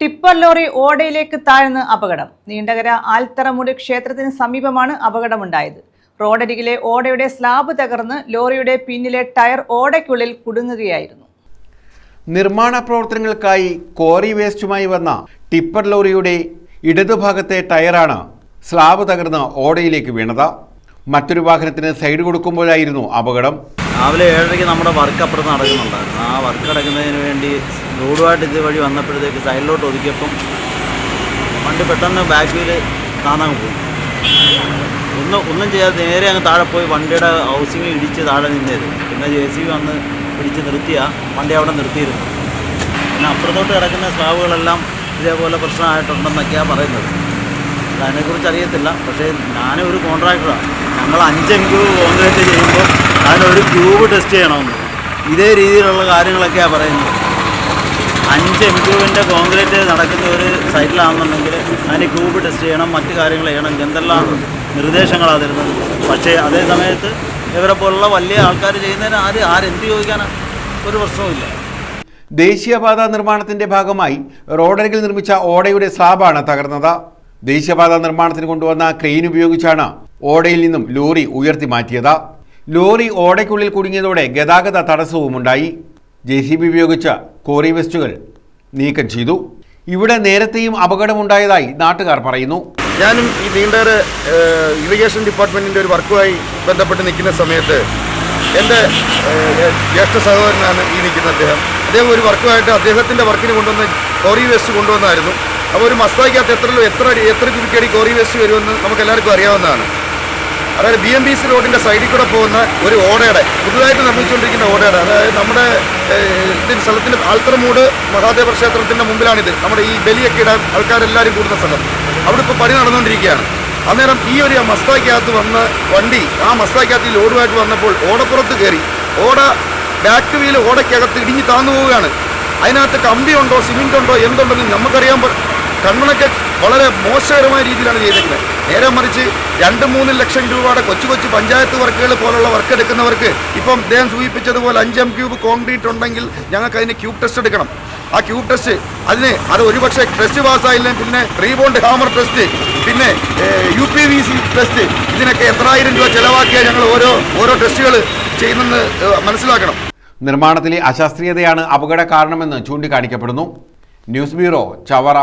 Tipper lorry ഓടയിലേക്ക് താഴ്ന്ന് അപകടം. നീണ്ടകര ആൽത്തറമുടി ക്ഷേത്രത്തിന് സമീപമാണ് അപകടമുണ്ടായത്. റോഡരികിലെ ഓടയുടെ സ്ലാബ് തകർന്ന് ലോറിയുടെ പിന്നിലെ ടയർ ഓടയ്ക്കുള്ളിൽ കുടുങ്ങുകയായിരുന്നു. നിർമ്മാണ പ്രവർത്തനങ്ങൾക്കായി കോറി വേസ്റ്റുമായി വന്ന ടിപ്പർ ലോറിയുടെ ഇടതുഭാഗത്തെ ടയറാണ് സ്ലാബ് തകർന്ന് ഓടയിലേക്ക് വീണത്. മറ്റൊരു വാഹനത്തിന് സൈഡ് കൊടുക്കുമ്പോഴായിരുന്നു അപകടം. രാവിലെ ഏഴരയ്ക്ക് നമ്മുടെ വർക്ക് അപ്പുറത്ത് നടക്കുന്നുണ്ടായിരുന്നു. ആ വർക്ക് നടക്കുന്നതിന് വേണ്ടി റോഡുമായിട്ട് ഇത് വഴി വന്നപ്പോഴത്തേക്ക് സൈഡിലോട്ട് ഒതുക്കിയപ്പം വണ്ടി പെട്ടെന്ന് ബാക്ക് വീൽ താന്നങ്ങ് പോയി. ഒന്നും ഒന്നും ചെയ്യാതെ നേരെ അങ്ങ് താഴെ പോയി വണ്ടിയുടെ ഹൗസിങ് ഇടിച്ച് താഴെ നിന്നത്. പിന്നെ ജെ സി വന്ന് പിടിച്ച് നിർത്തിയ വണ്ടി അവിടെ നിർത്തിയിരുന്നു. പിന്നെ അപ്പുറത്തോട്ട് കിടക്കുന്ന സ്ലാബുകളെല്ലാം ഇതേപോലെ പ്രശ്നമായിട്ടുണ്ടെന്നൊക്കെയാണ് പറയുന്നത്. അതിനെക്കുറിച്ച് അറിയത്തില്ല. പക്ഷേ ഞാനൊരു കോൺട്രാക്ടറാണ് ഞങ്ങൾ അഞ്ചം ക്യൂബ് കോൺക്രീറ്റ് ചെയ്യുമ്പോൾ അതിനൊരു ക്യൂബ് ടെസ്റ്റ് ചെയ്യണമെന്ന്. ഇതേ രീതിയിലുള്ള കാര്യങ്ങളൊക്കെയാണ് പറയുന്നത്. അഞ്ച് എം ക്യൂവിന്റെ കോൺക്രീറ്റ് നടക്കുന്ന ഒരു സൈറ്റിലാണെന്നുണ്ടെങ്കിൽ അതിന് ക്യൂബ് ടെസ്റ്റ് ചെയ്യണം മറ്റു കാര്യങ്ങൾ ചെയ്യണം എന്തെല്ലാം നിർദ്ദേശങ്ങളാണ് തരുന്നത്. പക്ഷേ അതേ സമയത്ത് ഇവരെ പോലുള്ള വലിയ ആൾക്കാർ ചെയ്യുന്നതിന് ആര് ആരെന്ത് ചോദിക്കാനാണ് ഒരു പ്രശ്നവുമില്ല ദേശീയപാത നിർമ്മാണത്തിന്റെ ഭാഗമായി റോഡരികിൽ നിർമ്മിച്ച ഓടയുടെ സ്ലാബാണ് തകർന്നത്. ദേശീയപാത നിർമ്മാണത്തിന് കൊണ്ടുവന്ന ക്രെയിൻ ഉപയോഗിച്ചാണ് ഓടയിൽ നിന്നും ലോറി ഉയർത്തി മാറ്റിയത്. ലോറി ഓടയ്ക്കുള്ളിൽ കുടുങ്ങിയതോടെ ഗതാഗത തടസ്സവുമുണ്ടായി. ജെ സി ബി ഉപയോഗിച്ച് കോറി വെസ്റ്റുകൾ നീക്കം ചെയ്തു. ഇവിടെ നേരത്തെയും അപകടമുണ്ടായതായി നാട്ടുകാർ പറയുന്നു. ഞാനും ഈ നീണ്ടേറെ ഇറിഗേഷൻ ഡിപ്പാർട്ട്മെന്റിന്റെ ഒരു വർക്കുമായി ബന്ധപ്പെട്ട് നിൽക്കുന്ന സമയത്ത് എന്റെ ജ്യേഷ്ഠ സഹോദരനാണ് ഈ നിൽക്കുന്ന അദ്ദേഹം. അദ്ദേഹം ഒരു വർക്കുമായിട്ട് അദ്ദേഹത്തിന്റെ വർക്കിന് കൊണ്ടുവന്ന് കോറി വേസ്റ്റ് കൊണ്ടുവന്നായിരുന്നു. അപ്പോൾ ഒരു മസ്തായിക്കകത്ത് എത്ര എത്ര എത്ര കുരുക്കടി കോറി വേസ്റ്റ് വരുമെന്ന് നമുക്ക് എല്ലാവർക്കും അറിയാവുന്നതാണ്. അതായത് ബി എം ബി സി റോഡിന്റെ സൈഡിൽ കൂടെ പോകുന്ന ഒരു ഓടയുടെ പുതുതായിട്ട് നിർമ്മിച്ചുകൊണ്ടിരിക്കുന്ന ഓടയുടെ. അതായത് നമ്മുടെ സ്ഥലത്തിന്റെ ആൽത്തറമൂട് മഹാദേവ ക്ഷേത്രത്തിന്റെ മുമ്പിലാണിത്. നമ്മുടെ ഈ ബലിയൊക്കെ ഇടാൻ ആൾക്കാരെല്ലാവരും കൂടുന്ന സ്ഥലം. അവിടെ ഇപ്പോൾ പണി നടന്നുകൊണ്ടിരിക്കുകയാണ്. അന്നേരം ഈ ഒരു മസ്താക്കകത്ത് വന്ന വണ്ടി ആ മസ്താക്കകത്ത് ഈ ലോഡുമായിട്ട് വന്നപ്പോൾ ഓടപ്പുറത്ത് കയറി. ഓട ബാക്ക് വീൽ ഓടയ്ക്കകത്ത് ഇടിഞ്ഞ് താന്നു പോവുകയാണ്. അതിനകത്ത് കമ്പിയുണ്ടോ സിമെന്റ് ഉണ്ടോ എന്തുണ്ടെന്ന് നമുക്കറിയാൻ കണ്ണണൊക്കെ വളരെ മോശകരമായ രീതിയിലാണ് ചെയ്തിരിക്കുന്നത്. നേരെ മറിച്ച് രണ്ട് മൂന്ന് ലക്ഷം രൂപയുടെ കൊച്ചു കൊച്ചു പഞ്ചായത്ത് വർക്കുകൾ പോലുള്ള വർക്ക് എടുക്കുന്നവർക്ക് ഇപ്പം അദ്ദേഹം സൂചിപ്പിച്ചതുപോലെ അഞ്ചം ക്യൂബ് കോൺക്രീറ്റ് ഉണ്ടെങ്കിൽ ഞങ്ങൾക്ക് അതിന് ക്യൂബ് ടെസ്റ്റ് എടുക്കണം. ആ ക്യൂബ് ടെസ്റ്റ് അതിന് അത് ഒരുപക്ഷെ ടെസ്റ്റ് പാസ്സായില്ലെങ്കിൽ പിന്നെ റീബോണ്ട് ഹാമർ ടെസ്റ്റ് പിന്നെ U P V C test ഇതിനൊക്കെ എത്രായിരം രൂപ ചെലവാക്കിയാൽ ഞങ്ങൾ ഓരോ ഓരോ ടെസ്റ്റുകൾ ചെയ്യുന്നെന്ന് മനസ്സിലാക്കണം. നിർമ്മാണത്തിലെ അശാസ്ത്രീയതയാണ് അപകട കാരണമെന്ന് ചൂണ്ടിക്കാണിക്കപ്പെടുന്നു. News bureau Chavara.